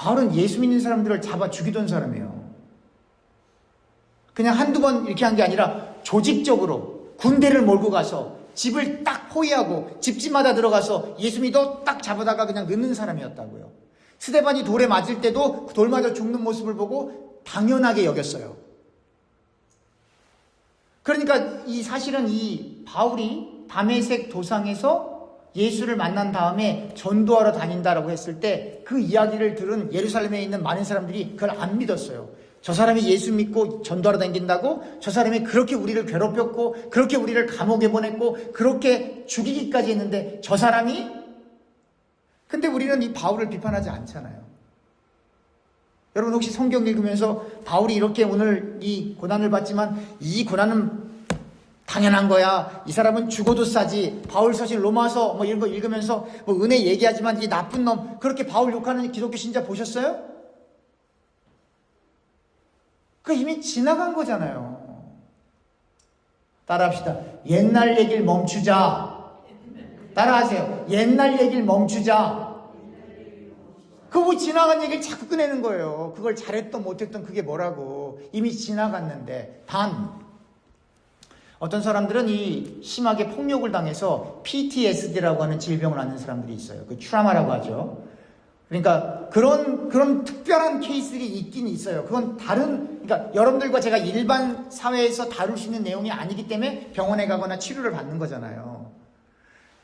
바울은 예수 믿는 사람들을 잡아 죽이던 사람이에요. 그냥 한두 번 이렇게 한 게 아니라 조직적으로 군대를 몰고 가서 집을 딱 포위하고 집집마다 들어가서 예수 믿어 딱 잡아다가 그냥 넣는 사람이었다고요. 스데반이 돌에 맞을 때도 돌 맞아 죽는 모습을 보고 당연하게 여겼어요. 그러니까 이 사실은 이 바울이 담에색 도상에서 예수를 만난 다음에 전도하러 다닌다라고 했을 때 그 이야기를 들은 예루살렘에 있는 많은 사람들이 그걸 안 믿었어요. 저 사람이 예수 믿고 전도하러 다닌다고? 저 사람이 그렇게 우리를 괴롭혔고, 그렇게 우리를 감옥에 보냈고, 그렇게 죽이기까지 했는데, 저 사람이? 근데 우리는 이 바울을 비판하지 않잖아요. 여러분 혹시 성경 읽으면서 바울이 이렇게 오늘 이 고난을 받지만 이 고난은 당연한 거야. 이 사람은 죽어도 싸지. 바울 서신 로마서 뭐 이런 거 읽으면서 뭐 은혜 얘기하지만 이 나쁜 놈 그렇게 바울 욕하는 기독교 신자 보셨어요? 그 이미 지나간 거잖아요. 따라합시다. 옛날 얘기를 멈추자. 따라하세요. 옛날 얘기를 멈추자. 그거 지나간 얘기를 자꾸 꺼내는 거예요. 그걸 잘했던 못했던 그게 뭐라고. 이미 지나갔는데. 단, 어떤 사람들은 이 심하게 폭력을 당해서 PTSD라고 하는 질병을 앓는 사람들이 있어요. 그 트라마라고 하죠. 그러니까 그런 그런 특별한 케이스들이 있긴 있어요. 그건 다른 그러니까 여러분들과 제가 일반 사회에서 다룰 수 있는 내용이 아니기 때문에 병원에 가거나 치료를 받는 거잖아요.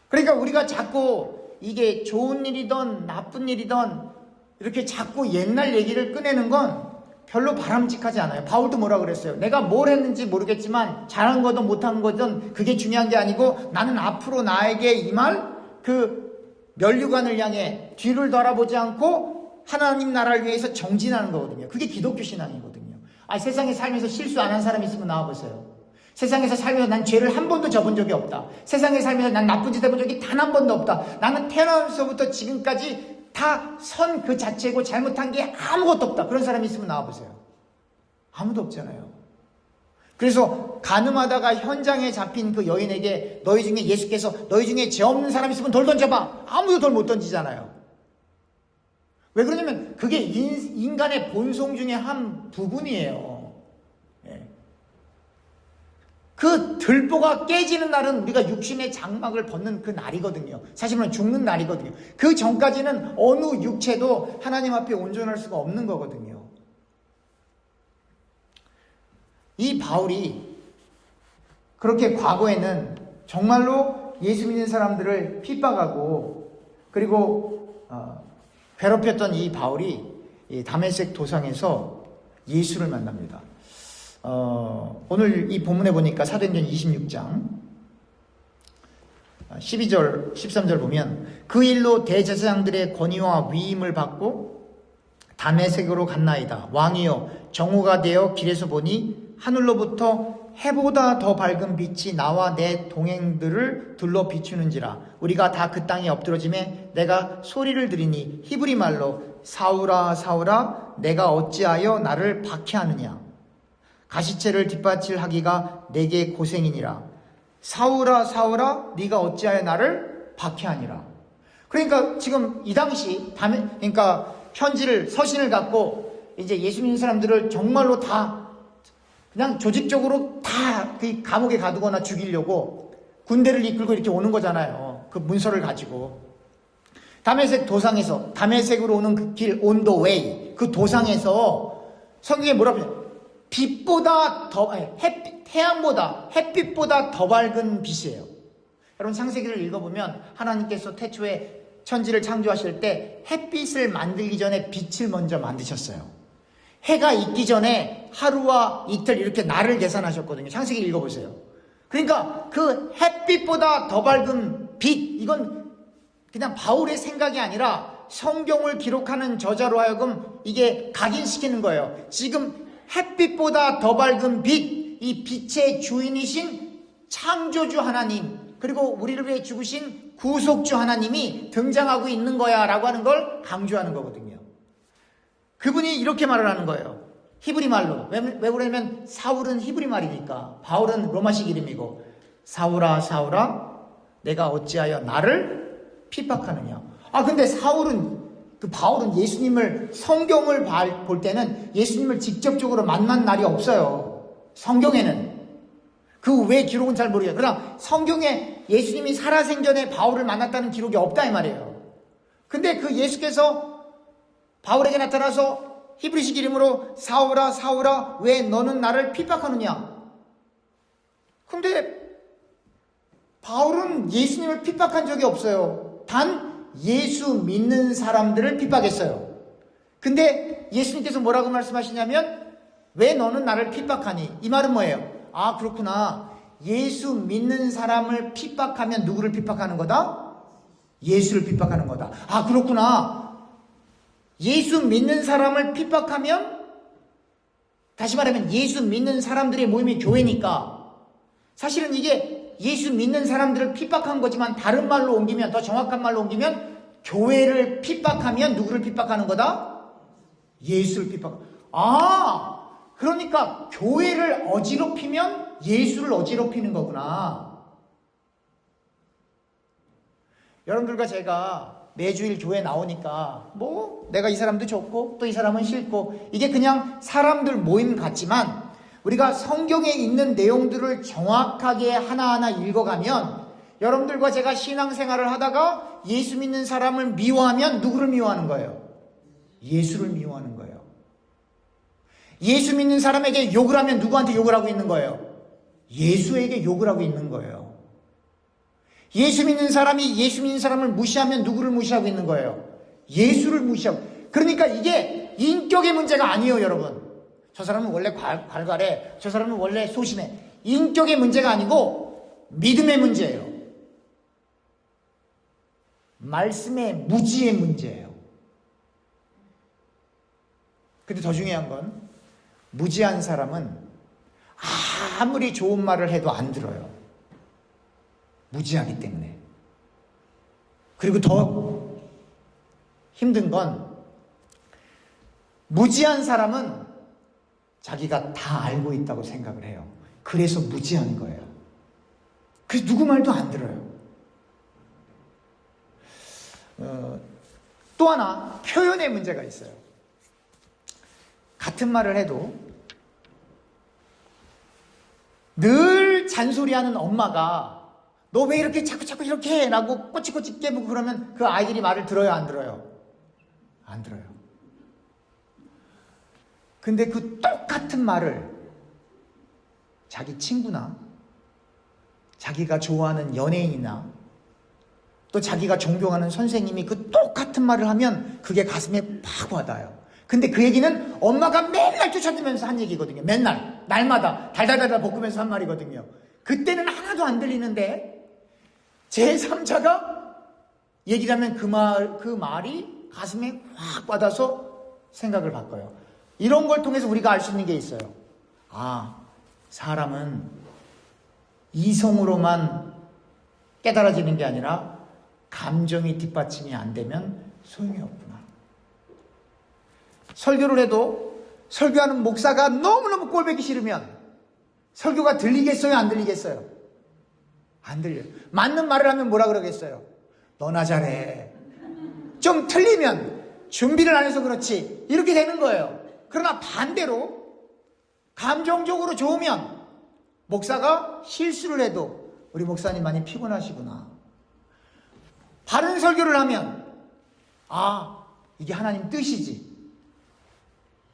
그러니까 우리가 자꾸 이게 좋은 일이든 나쁜 일이든 이렇게 자꾸 옛날 얘기를 꺼내는 건 별로 바람직하지 않아요. 바울도 뭐라 그랬어요? 내가 뭘 했는지 모르겠지만 잘한 거든 못한 거든 그게 중요한 게 아니고 나는 앞으로 나에게 임할 그 면류관을 향해 뒤를 돌아보지 않고 하나님 나라를 위해서 정진하는 거거든요. 그게 기독교 신앙이거든요. 아, 세상에 살면서 실수 안 한 사람 있으면 나와보세요. 세상에서 살면서 난 죄를 한 번도 져본 적이 없다. 세상에 살면서 난 나쁜 짓 해본 적이 단 한 번도 없다. 나는 태어나면서부터 지금까지 다 선 그 자체고 잘못한 게 아무것도 없다. 그런 사람이 있으면 나와보세요. 아무도 없잖아요. 그래서 가늠하다가 현장에 잡힌 그 여인에게 너희 중에 예수께서 너희 중에 죄 없는 사람 있으면 돌 던져봐. 아무도 돌 못 던지잖아요. 왜 그러냐면 그게 인, 간의 본성 중에 한 부분이에요. 예. 그 들보가 깨지는 날은 우리가 육신의 장막을 벗는 그 날이거든요. 사실은 죽는 날이거든요. 그 전까지는 어느 육체도 하나님 앞에 온전할 수가 없는 거거든요. 이 바울이 그렇게 과거에는 정말로 예수 믿는 사람들을 핍박하고 그리고 어, 괴롭혔던 이 바울이 이 다메섹 도상에서 예수를 만납니다. 어, 오늘 이 본문에 보니까 사도행전 26장 12절 13절 보면 그 일로 대제사장들의 권위와 위임을 받고 다메섹으로 갔나이다. 왕이여 정오가 되어 길에서 보니 하늘로부터 해보다 더 밝은 빛이 나와 내 동행들을 둘러 비추는지라 우리가 다 그 땅에 엎드러짐에 내가 소리를 들으니 히브리 말로 사울아 사울아 내가 어찌하여 나를 박해하느냐 가시체를 뒷받칠하기가 내게 고생이니라 사울아 사울아 네가 어찌하여 나를 박해하니라 그러니까 지금 이 당시 그러니까 편지를 서신을 갖고 이제 예수 믿는 사람들을 정말로 다 그냥 조직적으로 다 그 감옥에 가두거나 죽이려고 군대를 이끌고 이렇게 오는 거잖아요. 그 문서를 가지고. 담에색 도상에서, 담에색으로 오는 그 길, 온더 웨이, 그 도상에서 성경에 뭐라고. 빛보다 더, 아니, 햇빛, 태양보다, 햇빛보다 더 밝은 빛이에요. 여러분 창세기를 읽어보면 하나님께서 태초에 천지를 창조하실 때 햇빛을 만들기 전에 빛을 먼저 만드셨어요. 해가 있기 전에 하루와 이틀 이렇게 날을 계산하셨거든요. 창세기 읽어보세요. 그러니까 그 햇빛보다 더 밝은 빛, 이건 그냥 바울의 생각이 아니라 성경을 기록하는 저자로 하여금 이게 각인시키는 거예요. 지금 햇빛보다 더 밝은 빛, 이 빛의 주인이신 창조주 하나님, 그리고 우리를 위해 죽으신 구속주 하나님이 등장하고 있는 거야 라고 하는 걸 강조하는 거거든요. 그분이 이렇게 말을 하는 거예요. 히브리 말로. 왜, 왜 그러냐면 사울은 히브리 말이니까. 바울은 로마식 이름이고. 사울아, 사울아, 내가 어찌하여 나를 핍박하느냐. 아, 근데 사울은 그그 바울은 예수님을 성경을 봐- 볼 때는 예수님을 직접적으로 만난 날이 없어요. 성경에는 그 외 기록은 잘 모르겠어요. 그러나 성경에 예수님이 살아생전에 바울을 만났다는 기록이 없다 이 말이에요. 근데 그 예수께서 바울에게 나타나서 히브리식 이름으로 사울아 사울아 왜 너는 나를 핍박하느냐? 근데 바울은 예수님을 핍박한 적이 없어요. 단 예수 믿는 사람들을 핍박했어요. 근데 예수님께서 뭐라고 말씀하시냐면 왜 너는 나를 핍박하니? 이 말은 뭐예요? 아 그렇구나. 예수 믿는 사람을 핍박하면 누구를 핍박하는 거다? 예수를 핍박하는 거다. 아 그렇구나. 예수 믿는 사람을 핍박하면 다시 말하면 예수 믿는 사람들의 모임이 교회니까 사실은 이게 예수 믿는 사람들을 핍박한 거지만 다른 말로 옮기면 더 정확한 말로 옮기면 교회를 핍박하면 누구를 핍박하는 거다? 예수를 핍박. 아, 그러니까 교회를 어지럽히면 예수를 어지럽히는 거구나. 여러분들과 제가 매주일 교회 나오니까 뭐 내가 이 사람도 좋고 또 이 사람은 싫고 이게 그냥 사람들 모임 같지만 우리가 성경에 있는 내용들을 정확하게 하나하나 읽어가면 여러분들과 제가 신앙생활을 하다가 예수 믿는 사람을 미워하면 누구를 미워하는 거예요? 예수를 미워하는 거예요. 예수 믿는 사람에게 욕을 하면 누구한테 욕을 하고 있는 거예요? 예수에게 욕을 하고 있는 거예요. 예수 믿는 사람이 예수 믿는 사람을 무시하면 누구를 무시하고 있는 거예요? 예수를 무시하고. 그러니까 이게 인격의 문제가 아니에요, 여러분. 저 사람은 원래 괄, 괄괄해. 저 사람은 원래 소심해. 인격의 문제가 아니고 믿음의 문제예요. 말씀의 무지의 문제예요. 근데 더 중요한 건 무지한 사람은 아무리 좋은 말을 해도 안 들어요. 무지하기 때문에. 그리고 더 힘든 건 무지한 사람은 자기가 다 알고 있다고 생각을 해요. 그래서 무지한 거예요. 그래서 누구 말도 안 들어요. 어, 또 하나 표현의 문제가 있어요. 같은 말을 해도 늘 잔소리하는 엄마가 너 왜 이렇게 자꾸 자꾸 이렇게 해? 라고 꼬치꼬치 깨부고 그러면 그 아이들이 말을 들어요 안 들어요? 안 들어요. 근데 그 똑같은 말을 자기 친구나 자기가 좋아하는 연예인이나 또 자기가 존경하는 선생님이 그 똑같은 말을 하면 그게 가슴에 팍 와닿아요. 근데 그 얘기는 엄마가 맨날 쫓아다니면서 한 얘기거든요. 맨날. 날마다 달달달달 볶으면서 한 말이거든요. 그때는 하나도 안 들리는데 제3자가 얘기를 하면 그 말, 그 말이 가슴에 확 받아서 생각을 바꿔요. 이런 걸 통해서 우리가 알 수 있는 게 있어요. 아, 사람은 이성으로만 깨달아지는 게 아니라 감정이 뒷받침이 안 되면 소용이 없구나. 설교를 해도 설교하는 목사가 너무너무 꼴보기 싫으면 설교가 들리겠어요? 안 들리겠어요? 안 들려요. 맞는 말을 하면 뭐라 그러겠어요? 너나 잘해. 좀 틀리면 준비를 안 해서 그렇지. 이렇게 되는 거예요. 그러나 반대로 감정적으로 좋으면 목사가 실수를 해도 우리 목사님 많이 피곤하시구나. 바른 설교를 하면 아, 이게 하나님 뜻이지.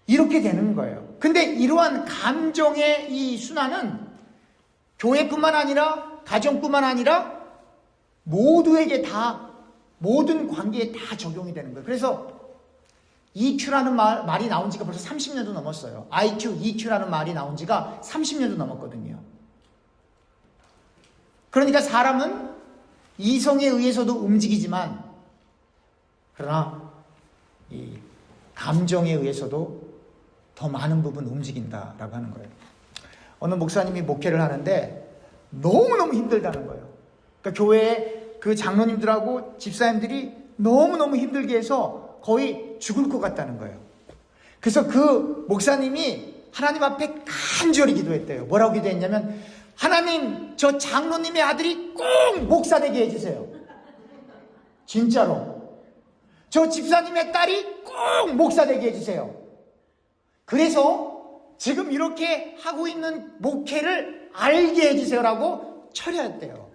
이렇게 되는 거예요. 근데 이러한 감정의 이 순환은 교회뿐만 아니라 가정뿐만 아니라 모두에게 다 모든 관계에 다 적용이 되는 거예요. 그래서 EQ라는 말, 말이 나온 지가 벌써 30년도 넘었어요. IQ, EQ라는 말이 나온 지가 30년도 넘었거든요. 그러니까 사람은 이성에 의해서도 움직이지만 그러나 이 감정에 의해서도 더 많은 부분 움직인다라고 하는 거예요. 어느 목사님이 목회를 하는데 너무너무 힘들다는 거예요. 그러니까 교회에 그 장로님들하고 집사님들이 너무너무 힘들게 해서 거의 죽을 것 같다는 거예요. 그래서 그 목사님이 하나님 앞에 간절히 기도했대요. 뭐라고 기도했냐면 하나님 저 장로님의 아들이 꼭 목사 되게 해주세요. 진짜로. 저 집사님의 딸이 꼭 목사 되게 해주세요. 그래서 지금 이렇게 하고 있는 목회를 알게 해주세요라고 처리했대요.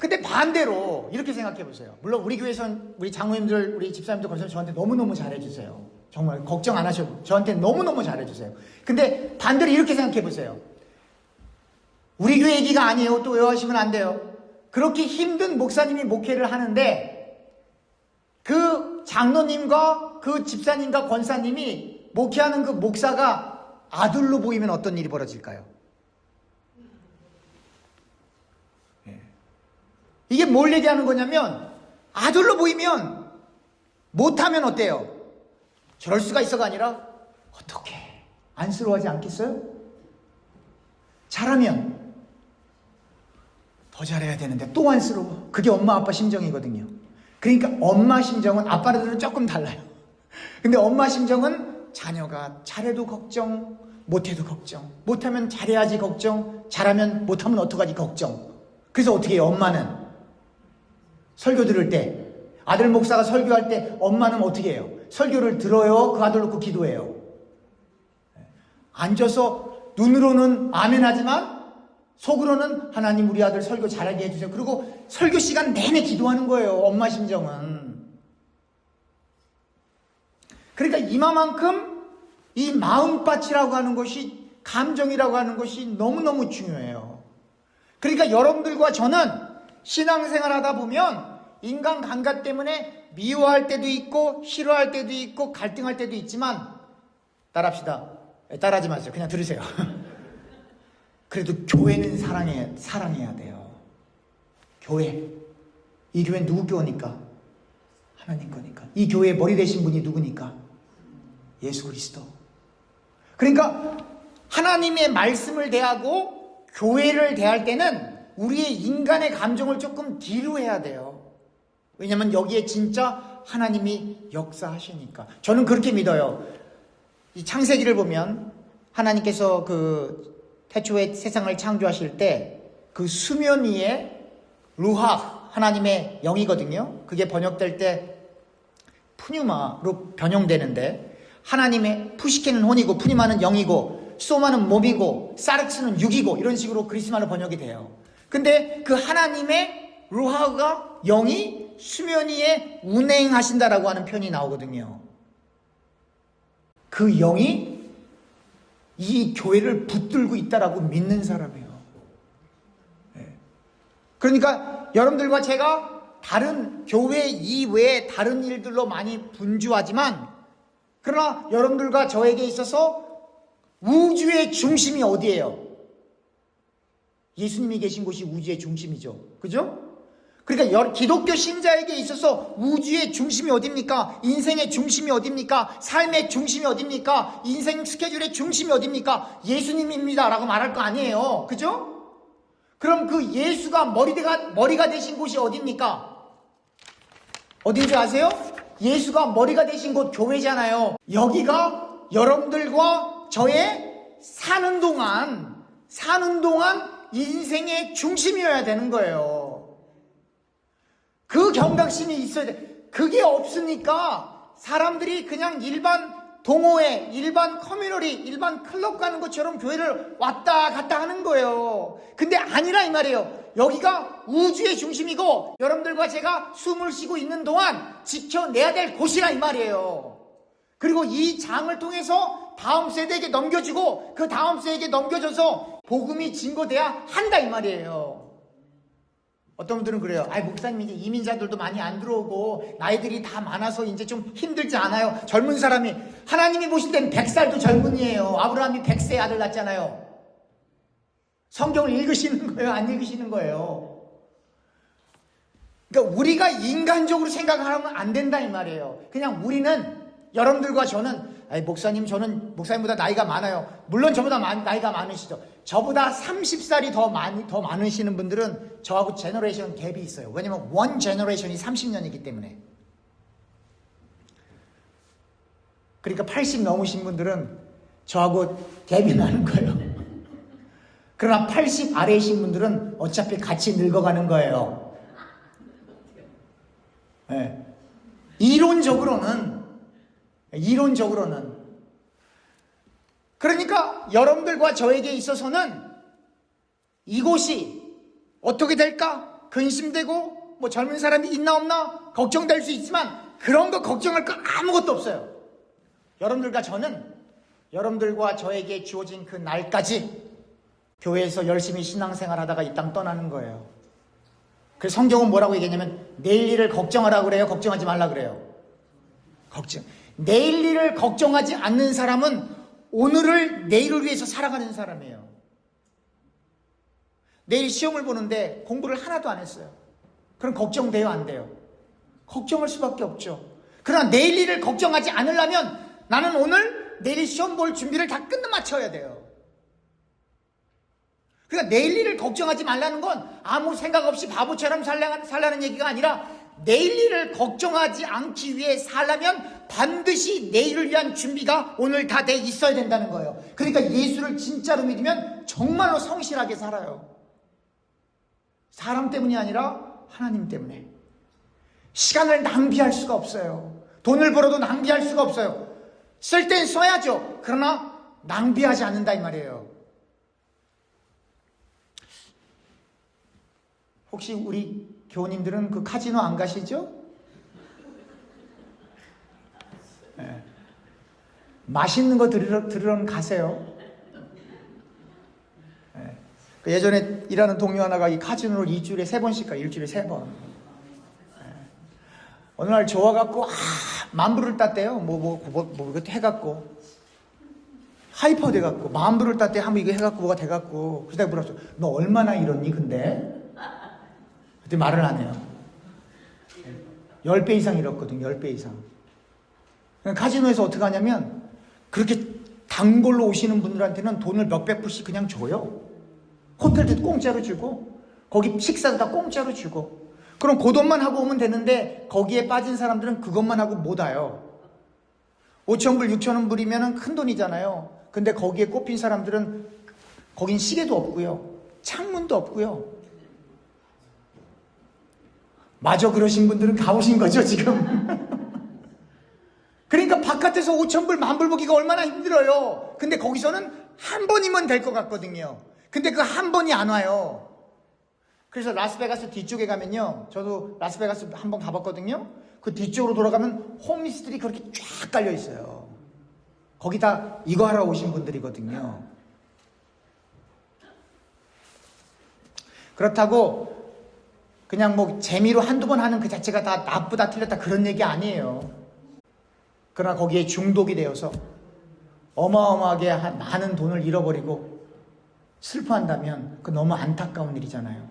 근데 반대로 이렇게 생각해 보세요. 물론 우리 교회선 우리 장로님들, 우리 집사님들 권사님 저한테 너무너무 잘해주세요. 정말 걱정 안 하셔도 저한테 너무너무 잘해주세요. 근데 반대로 이렇게 생각해 보세요. 우리 교회 얘기가 아니에요. 또 외워하시면 안 돼요. 그렇게 힘든 목사님이 목회를 하는데 그 장로님과 그 집사님과 권사님이 목회하는 그 목사가 아들로 보이면 어떤 일이 벌어질까요? 이게 뭘 얘기하는 거냐면 아들로 보이면 못하면 어때요? 저럴 수가 있어가 아니라 어떻게 안쓰러워하지 않겠어요? 잘하면 더 잘해야 되는데 또 안쓰러워. 그게 엄마 아빠 심정이거든요. 그러니까 엄마 심정은 아빠들은 조금 달라요. 근데 엄마 심정은 자녀가 잘해도 걱정, 못해도 걱정, 못하면 잘해야지 걱정, 잘하면 못하면 어떡하지 걱정. 그래서 어떻게 해요? 엄마는 설교 들을 때 아들 목사가 설교할 때 엄마는 어떻게 해요? 설교를 들어요? 그 아들 놓고 기도해요? 앉아서 눈으로는 아멘 하지만 속으로는 하나님 우리 아들 설교 잘하게 해주세요. 그리고 설교 시간 내내 기도하는 거예요. 엄마 심정은. 그러니까 이마만큼 이 마음밭이라고 하는 것이 감정이라고 하는 것이 너무너무 중요해요. 그러니까 여러분들과 저는 신앙생활 하다 보면 인간 감각 때문에 미워할 때도 있고 싫어할 때도 있고 갈등할 때도 있지만 따라합시다. 따라하지 마세요. 그냥 들으세요. 그래도 교회는 사랑해, 사랑해야 돼요. 교회. 이 교회는 누구 교회니까? 하나님 거니까. 이 교회의 머리 되신 분이 누구니까? 예수 그리스도. 그러니까 하나님의 말씀을 대하고 교회를 대할 때는 우리의 인간의 감정을 조금 뒤로 해야 돼요. 왜냐면 여기에 진짜 하나님이 역사하시니까. 저는 그렇게 믿어요. 이 창세기를 보면 하나님께서 그 태초에 세상을 창조하실 때 그 수면 위에 루하 하나님의 영이거든요. 그게 번역될 때 푸뉴마로 변형되는데 하나님의 푸시케는 혼이고 푸니마는 영이고 소마는 몸이고 사르츠는 육이고 이런 식으로 그리스말로 번역이 돼요. 근데 그 하나님의 루하가 영이 수면 위에 운행하신다라고 하는 표현이 나오거든요. 그 영이 이 교회를 붙들고 있다라고 믿는 사람이에요. 예. 그러니까 여러분들과 제가 다른 교회 이외에 다른 일들로 많이 분주하지만 그러나 여러분들과 저에게 있어서 우주의 중심이 어디예요? 예수님이 계신 곳이 우주의 중심이죠. 그죠? 그러니까 기독교 신자에게 있어서 우주의 중심이 어딥니까? 인생의 중심이 어딥니까? 삶의 중심이 어딥니까? 인생 스케줄의 중심이 어딥니까? 예수님입니다. 라고 말할 거 아니에요. 그죠? 그럼 그 예수가 머리가, 머리가 되신 곳이 어딥니까? 어딘 줄 아세요? 예수가 머리가 되신 곳 교회잖아요. 여기가 여러분들과 저의 사는 동안, 사는 동안 인생의 중심이어야 되는 거예요. 그 경각심이 있어야 돼. 그게 없으니까 사람들이 그냥 일반 동호회, 일반 커뮤니티, 일반 클럽 가는 것처럼 교회를 왔다 갔다 하는 거예요. 근데 아니라 이 말이에요. 여기가 우주의 중심이고 여러분들과 제가 숨을 쉬고 있는 동안 지켜내야 될 곳이라 이 말이에요. 그리고 이 장을 통해서 다음 세대에게 넘겨주고 그 다음 세대에게 넘겨줘서 복음이 증거돼야 한다 이 말이에요. 어떤 분들은 그래요. 아이, 목사님, 이제 이민자들도 많이 안 들어오고, 나이들이 다 많아서 이제 좀 힘들지 않아요. 젊은 사람이, 하나님이 보실 땐 100살도 젊은이에요. 아브라함이 100세 아들 낳잖아요. 성경을 읽으시는 거예요? 안 읽으시는 거예요? 그러니까 우리가 인간적으로 생각하면 안 된다, 이 말이에요. 그냥 우리는, 여러분들과 저는, 아이, 목사님, 저는 목사님보다 나이가 많아요. 물론 저보다 많, 나이가 많으시죠. 저보다 30살이 더 많이, 더 많으시는 분들은 저하고 제너레이션 갭이 있어요. 왜냐면 원 제너레이션이 30년이기 때문에. 그러니까 80 넘으신 분들은 저하고 갭이 나는 거예요. 그러나 80 아래이신 분들은 어차피 같이 늙어가는 거예요. 예. 이론적으로는 이론적으로는 그러니까 여러분들과 저에게 있어서는 이곳이 어떻게 될까 근심되고 뭐 젊은 사람이 있나 없나 걱정될 수 있지만 그런 거 걱정할 거 아무것도 없어요. 여러분들과 저는 여러분들과 저에게 주어진 그 날까지 교회에서 열심히 신앙생활 하다가 이 땅 떠나는 거예요. 그 성경은 뭐라고 얘기했냐면 내일 일을 걱정하라 그래요. 걱정하지 말라 그래요. 걱정. 내일 일을 걱정하지 않는 사람은 오늘을 내일을 위해서 살아가는 사람이에요. 내일 시험을 보는데 공부를 하나도 안 했어요. 그럼 걱정돼요, 안 돼요? 걱정할 수밖에 없죠. 그러나 내일 일을 걱정하지 않으려면 나는 오늘 내일 시험 볼 준비를 다 끝내 맞춰야 돼요. 그러니까 내일 일을 걱정하지 말라는 건 아무 생각 없이 바보처럼 살라, 살라는 얘기가 아니라 내일 일을 걱정하지 않기 위해 살려면 반드시 내일을 위한 준비가 오늘 다 돼 있어야 된다는 거예요. 그러니까 예수를 진짜로 믿으면 정말로 성실하게 살아요. 사람 때문이 아니라 하나님 때문에. 시간을 낭비할 수가 없어요. 돈을 벌어도 낭비할 수가 없어요. 쓸 땐 써야죠. 그러나 낭비하지 않는다 이 말이에요. 혹시 우리 교우님들은 그 카지노 안 가시죠? 네. 맛있는 거 들으러, 들으러 가세요. 네. 그 예전에 일하는 동료 하나가 이 카지노를 일주일에 세 번씩 가, 일주일에 세 번. 네. 어느 날 좋아갖고, 아, 만불을 땄대요. 뭐, 뭐, 뭐, 뭐, 이거 해갖고. 하이퍼 돼갖고, 만불을 땄대. 한번 이거 해갖고, 뭐가 돼갖고. 그러다 물었어. 너 얼마나 이렇니, 근데? 그때 말을 안 해요. 10배 이상 잃었거든, 10배 이상. 카지노에서 어떻게 하냐면, 그렇게 단골로 오시는 분들한테는 돈을 몇백 불씩 그냥 줘요. 호텔도 공짜로 주고, 거기 식사도 다 공짜로 주고. 그럼 그 돈만 하고 오면 되는데, 거기에 빠진 사람들은 그것만 하고 못 와요. 5천불, 6천원불이면 큰 돈이잖아요. 근데 거기에 꼽힌 사람들은, 거긴 시계도 없고요. 창문도 없고요. 마저 그러신 분들은 가보신 거죠, 지금. 그러니까 바깥에서 5천불, 만불 보기가 얼마나 힘들어요. 근데 거기서는 한 번이면 될 것 같거든요. 근데 그 한 번이 안 와요. 그래서 라스베가스 뒤쪽에 가면요. 저도 라스베가스 한 번 가봤거든요. 그 뒤쪽으로 돌아가면 홈리스들이 그렇게 쫙 깔려 있어요. 거기 다 이거 하러 오신 분들이거든요. 그렇다고 그냥 뭐 재미로 한두 번 하는 그 자체가 다 나쁘다 틀렸다 그런 얘기 아니에요. 그러나 거기에 중독이 되어서 어마어마하게 많은 돈을 잃어버리고 슬퍼한다면 그 너무 안타까운 일이잖아요.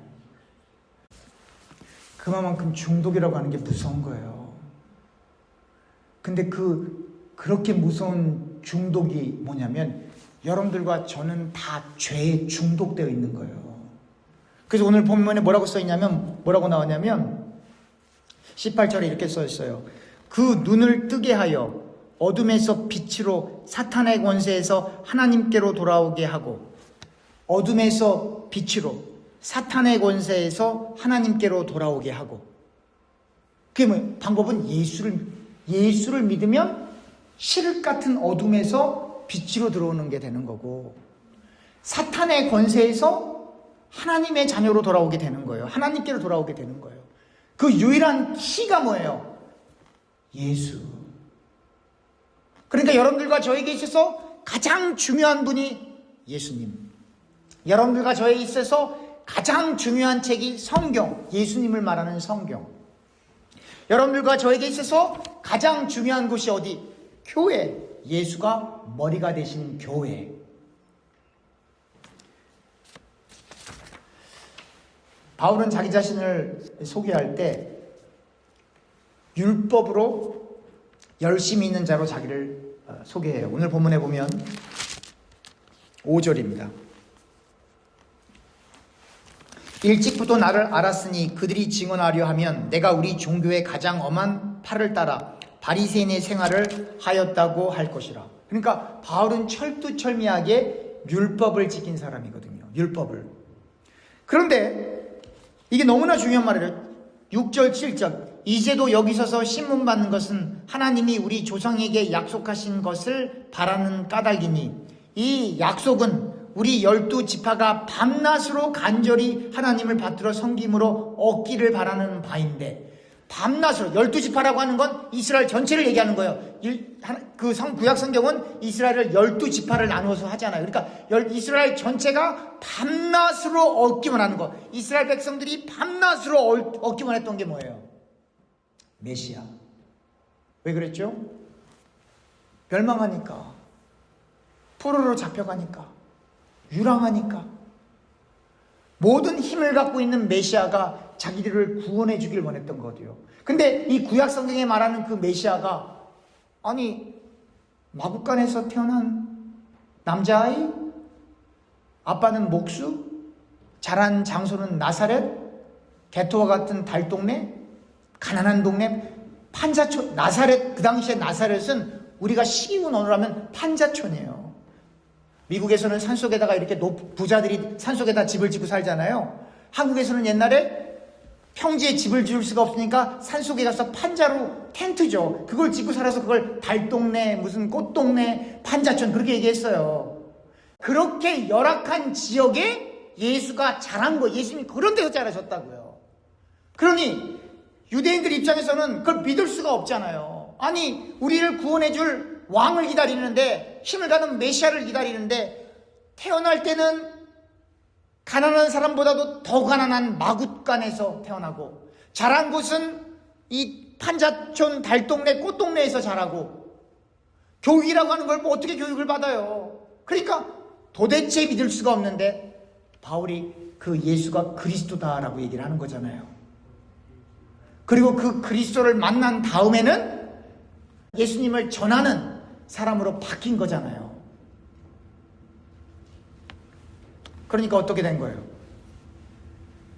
그만큼 중독이라고 하는 게 무서운 거예요. 근데 그 그렇게 무서운 중독이 뭐냐면 여러분들과 저는 다 죄에 중독되어 있는 거예요. 그래서 오늘 본문에 뭐라고 써 있냐면 뭐라고 나왔냐면 18절에 이렇게 써 있어요. 그 눈을 뜨게 하여 어둠에서 빛으로 사탄의 권세에서 하나님께로 돌아오게 하고 어둠에서 빛으로 사탄의 권세에서 하나님께로 돌아오게 하고 그게 뭐 방법은 예수를 예수를 믿으면 실 같은 어둠에서 빛으로 들어오는 게 되는 거고 사탄의 권세에서 하나님의 자녀로 돌아오게 되는 거예요. 하나님께로 돌아오게 되는 거예요. 그 유일한 키가 뭐예요? 예수. 그러니까 여러분들과 저에게 있어서 가장 중요한 분이 예수님. 여러분들과 저에게 있어서 가장 중요한 책이 성경, 예수님을 말하는 성경. 여러분들과 저에게 있어서 가장 중요한 곳이 어디? 교회. 예수가 머리가 되신 교회. 바울은 자기 자신을 소개할 때 율법으로 열심히 있는 자로 자기를 어, 소개해요. 오늘 본문에 보면 5절입니다. 일찍부터 나를 알았으니 그들이 증언하려 하면 내가 우리 종교의 가장 엄한 팔을 따라 바리새인의 생활을 하였다고 할 것이라. 그러니까 바울은 철두철미하게 율법을 지킨 사람이거든요. 율법을. 그런데 이게 너무나 중요한 말이에요. 6절, 7절. 이제도 여기 서서 신문 받는 것은 하나님이 우리 조상에게 약속하신 것을 바라는 까닭이니 이 약속은 우리 열두 지파가 밤낮으로 간절히 하나님을 받들어 섬김으로 얻기를 바라는 바인데 밤낮으로 열두 지파라고 하는 건 이스라엘 전체를 얘기하는 거예요. 그 성, 구약 성경은 이스라엘을 열두 지파를 나누어서 하잖아요. 그러니까 열- 이스라엘 전체가 밤낮으로 얻기만 하는 거. 이스라엘 백성들이 밤낮으로 얻- 얻기만 했던 게 뭐예요? 메시아. 왜 그랬죠? 멸망하니까. 포로로 잡혀가니까. 유랑하니까. 모든 힘을 갖고 있는 메시아가 자기들을 구원해 주길 원했던 거죠. 근데 이 구약 성경에 말하는 그 메시아가 아니 마국간에서 태어난 남자아이 아빠는 목수 자란 장소는 나사렛 개토와 같은 달동네 가난한 동네 판자촌 나사렛 그 당시에 나사렛은 우리가 언어로 하면 판자촌이에요. 미국에서는 산속에다가 이렇게 높, 부자들이 산속에다 집을 짓고 살잖아요. 한국에서는 옛날에 평지에 집을 지을 수가 없으니까 산속에 가서 판자로 텐트죠. 그걸 짓고 살아서 그걸 달동네, 무슨 꽃동네, 판자촌 그렇게 얘기했어요. 그렇게 열악한 지역에 예수가 자란 거, 예수님이 그런 데서 자라셨다고요. 그러니 유대인들 입장에서는 그걸 믿을 수가 없잖아요. 아니, 우리를 구원해줄 왕을 기다리는데, 힘을 가는 메시아를 기다리는데, 태어날 때는 가난한 사람보다도 더 가난한 마굿간에서 태어나고, 자란 곳은 이 판자촌 달동네 꽃동네에서 자라고, 교육이라고 하는 걸 뭐 어떻게 교육을 받아요? 그러니까 도대체 믿을 수가 없는데, 바울이 그 예수가 그리스도다라고 얘기를 하는 거잖아요. 그리고 그 그리스도를 만난 다음에는 예수님을 전하는 사람으로 바뀐 거잖아요. 그러니까 어떻게 된 거예요?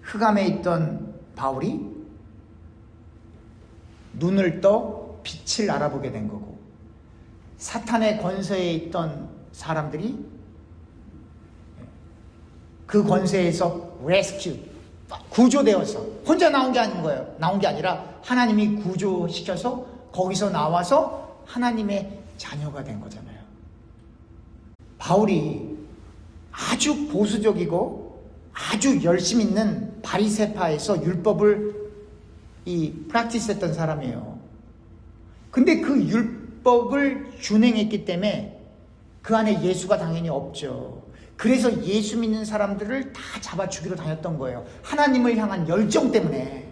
흑암에 있던 바울이 눈을 떠 빛을 알아보게 된 거고 사탄의 권세에 있던 사람들이 그 권세에서 레스큐 구조되어서 혼자 나온 게 아닌 거예요. 나온 게 아니라 하나님이 구조시켜서 거기서 나와서 하나님의 자녀가 된 거잖아요. 바울이 아주 보수적이고 아주 열심 있는 바리세파에서 율법을 이 프랙티스 했던 사람이에요. 근데 그 율법을 준행했기 때문에 그 안에 예수가 당연히 없죠. 그래서 예수 믿는 사람들을 다 잡아 죽이러 다녔던 거예요. 하나님을 향한 열정 때문에.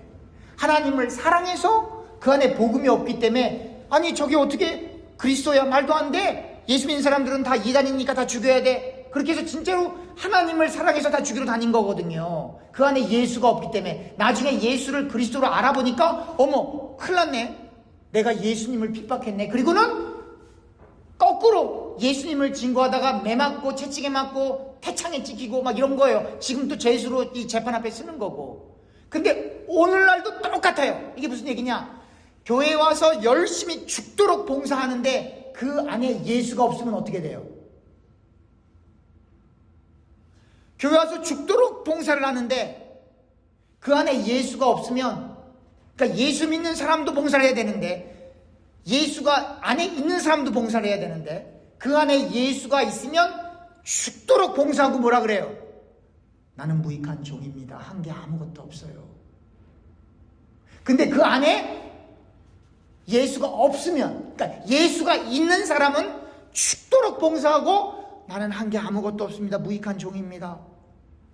하나님을 사랑해서 그 안에 복음이 없기 때문에 아니 저게 어떻게 그리스도야 말도 안 돼. 예수 믿는 사람들은 다 이단이니까 다 죽여야 돼. 그렇게 해서 진짜로 하나님을 사랑해서 다 죽이러 다닌 거거든요. 그 안에 예수가 없기 때문에 나중에 예수를 그리스도로 알아보니까 어머 큰일 났네. 내가 예수님을 핍박했네. 그리고는 거꾸로 예수님을 증거하다가 매 맞고 채찍에 맞고 태창에 찍히고 막 이런 거예요. 지금도 죄수로 이 재판 앞에 쓰는 거고. 근데 오늘날도 똑같아요. 이게 무슨 얘기냐? 교회 와서 열심히 죽도록 봉사하는데 그 안에 예수가 없으면 어떻게 돼요? 교회 와서 죽도록 봉사를 하는데 그 안에 예수가 없으면 그러니까 예수 믿는 사람도 봉사를 해야 되는데 예수가 안에 있는 사람도 봉사를 해야 되는데 그 안에 예수가 있으면 죽도록 봉사하고 뭐라 그래요? 나는 무익한 종입니다. 한 게 아무것도 없어요. 근데 그 안에 예수가 없으면, 그러니까 예수가 있는 사람은 죽도록 봉사하고 나는 한 게 아무것도 없습니다. 무익한 종입니다.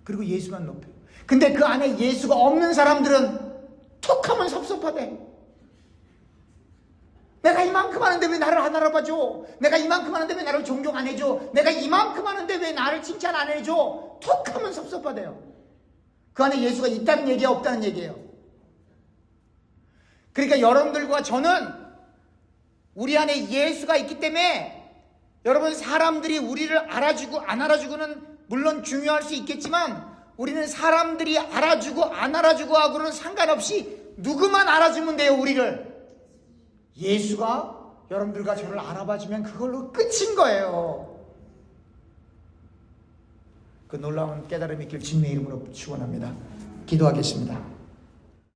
그리고 예수만 높여요. 근데 그 안에 예수가 없는 사람들은 툭 하면 섭섭하대. 내가 이만큼 하는데 왜 나를 안 알아봐줘? 내가 이만큼 하는데 왜 나를 존경 안 해줘? 내가 이만큼 하는데 왜 나를 칭찬 안 해줘? 툭 하면 섭섭하대요. 그 안에 예수가 있다는 얘기야, 없다는 얘기예요. 그러니까 여러분들과 저는 우리 안에 예수가 있기 때문에 여러분 사람들이 우리를 알아주고 안 알아주고는 물론 중요할 수 있겠지만 우리는 사람들이 알아주고 안 알아주고 하고는 상관없이 누구만 알아주면 돼요 우리를. 예수가 여러분들과 저를 알아봐주면 그걸로 끝인 거예요. 그 놀라운 깨달음이 있길 주님의 이름으로 축원합니다. 기도하겠습니다